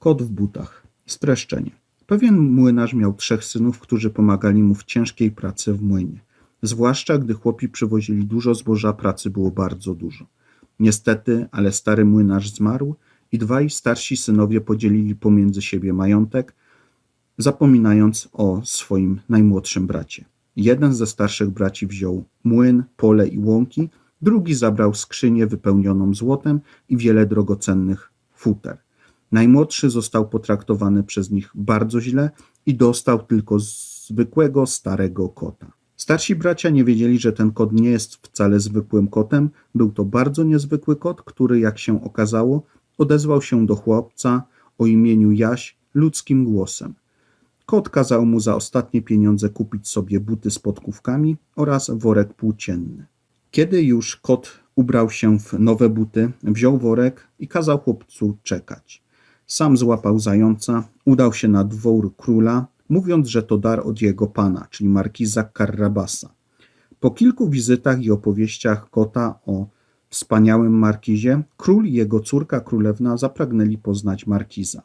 Kot w butach. Streszczenie. Pewien młynarz miał trzech synów, którzy pomagali mu w ciężkiej pracy w młynie. Zwłaszcza gdy chłopi przywozili dużo zboża, pracy było bardzo dużo. Niestety, ale stary młynarz zmarł i dwaj starsi synowie podzielili pomiędzy siebie majątek, zapominając o swoim najmłodszym bracie. Jeden ze starszych braci wziął młyn, pole i łąki, drugi zabrał skrzynię wypełnioną złotem i wiele drogocennych futer. Najmłodszy został potraktowany przez nich bardzo źle i dostał tylko zwykłego starego kota. Starsi bracia nie wiedzieli, że ten kot nie jest wcale zwykłym kotem. Był to bardzo niezwykły kot, który, jak się okazało, odezwał się do chłopca o imieniu Jaś ludzkim głosem. Kot kazał mu za ostatnie pieniądze kupić sobie buty z podkówkami oraz worek płócienny. Kiedy już kot ubrał się w nowe buty, wziął worek i kazał chłopcu czekać. Sam złapał zająca, udał się na dwór króla, mówiąc, że to dar od jego pana, czyli markiza Carrabasa. Po kilku wizytach i opowieściach kota o wspaniałym markizie, król i jego córka królewna zapragnęli poznać markiza.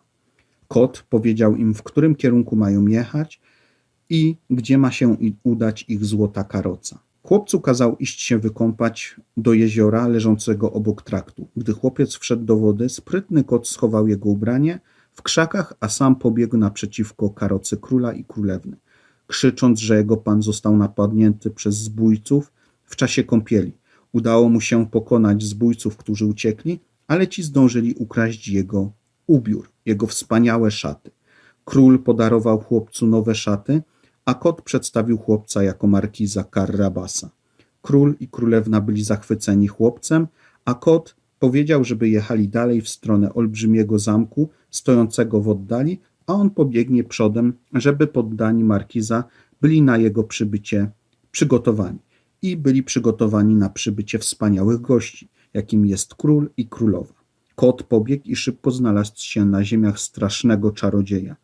Kot powiedział im, w którym kierunku mają jechać i gdzie ma się udać ich złota karoca. Chłopcu kazał iść się wykąpać do jeziora leżącego obok traktu. Gdy chłopiec wszedł do wody, sprytny kot schował jego ubranie w krzakach, a sam pobiegł naprzeciwko karocy króla i królewny, krzycząc, że jego pan został napadnięty przez zbójców w czasie kąpieli. Udało mu się pokonać zbójców, którzy uciekli, ale ci zdążyli ukraść jego ubiór, jego wspaniałe szaty. Król podarował chłopcu nowe szaty, a kot przedstawił chłopca jako markiza Carrabasa. Król i królewna byli zachwyceni chłopcem, a kot powiedział, żeby jechali dalej w stronę olbrzymiego zamku stojącego w oddali, a on pobiegnie przodem, żeby poddani markiza byli na jego przybycie przygotowani i byli przygotowani na przybycie wspaniałych gości, jakim jest król i królowa. Kot pobiegł i szybko znalazł się na ziemiach strasznego czarodzieja,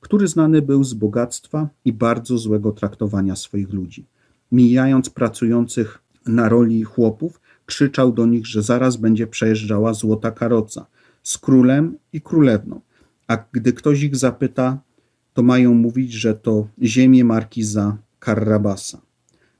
który znany był z bogactwa i bardzo złego traktowania swoich ludzi. Mijając pracujących na roli chłopów, krzyczał do nich, że zaraz będzie przejeżdżała złota karoca z królem i królewną, a gdy ktoś ich zapyta, to mają mówić, że to ziemię markiza Carrabasa,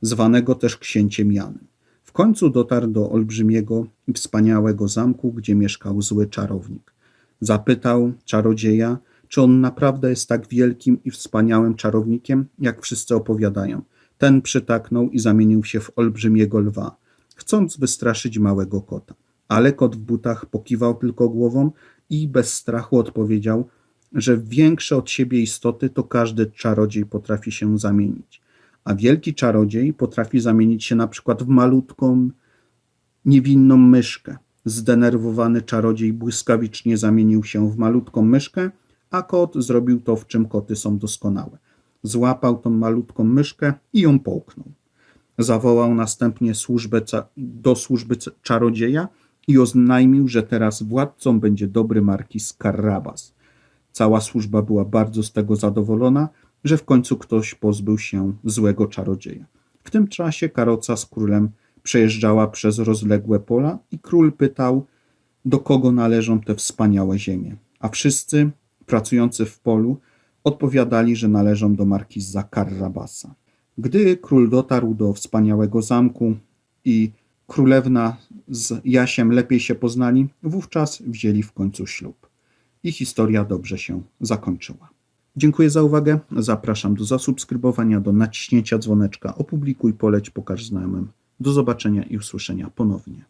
zwanego też księciem Janem. W końcu dotarł do olbrzymiego i wspaniałego zamku, gdzie mieszkał zły czarownik. Zapytał czarodzieja, czy on naprawdę jest tak wielkim i wspaniałym czarownikiem, jak wszyscy opowiadają. Ten przytaknął i zamienił się w olbrzymiego lwa, chcąc wystraszyć małego kota. Ale kot w butach pokiwał tylko głową i bez strachu odpowiedział, że większe od siebie istoty to każdy czarodziej potrafi się zamienić. A wielki czarodziej potrafi zamienić się na przykład w malutką, niewinną myszkę. Zdenerwowany czarodziej błyskawicznie zamienił się w malutką myszkę, a kot zrobił to, w czym koty są doskonałe. Złapał tą malutką myszkę i ją połknął. Zawołał następnie służbę do służby czarodzieja i oznajmił, że teraz władcą będzie dobry markiz Carrabas. Cała służba była bardzo z tego zadowolona, że w końcu ktoś pozbył się złego czarodzieja. W tym czasie karoca z królem przejeżdżała przez rozległe pola i król pytał, do kogo należą te wspaniałe ziemie. A wszyscy pracujący w polu odpowiadali, że należą do markiza Carrabasa. Gdy król dotarł do wspaniałego zamku i królewna z Jasiem lepiej się poznali, wówczas wzięli w końcu ślub. I historia dobrze się zakończyła. Dziękuję za uwagę. Zapraszam do zasubskrybowania, do naciśnięcia dzwoneczka, opublikuj, poleć, pokaż znajomym. Do zobaczenia i usłyszenia ponownie.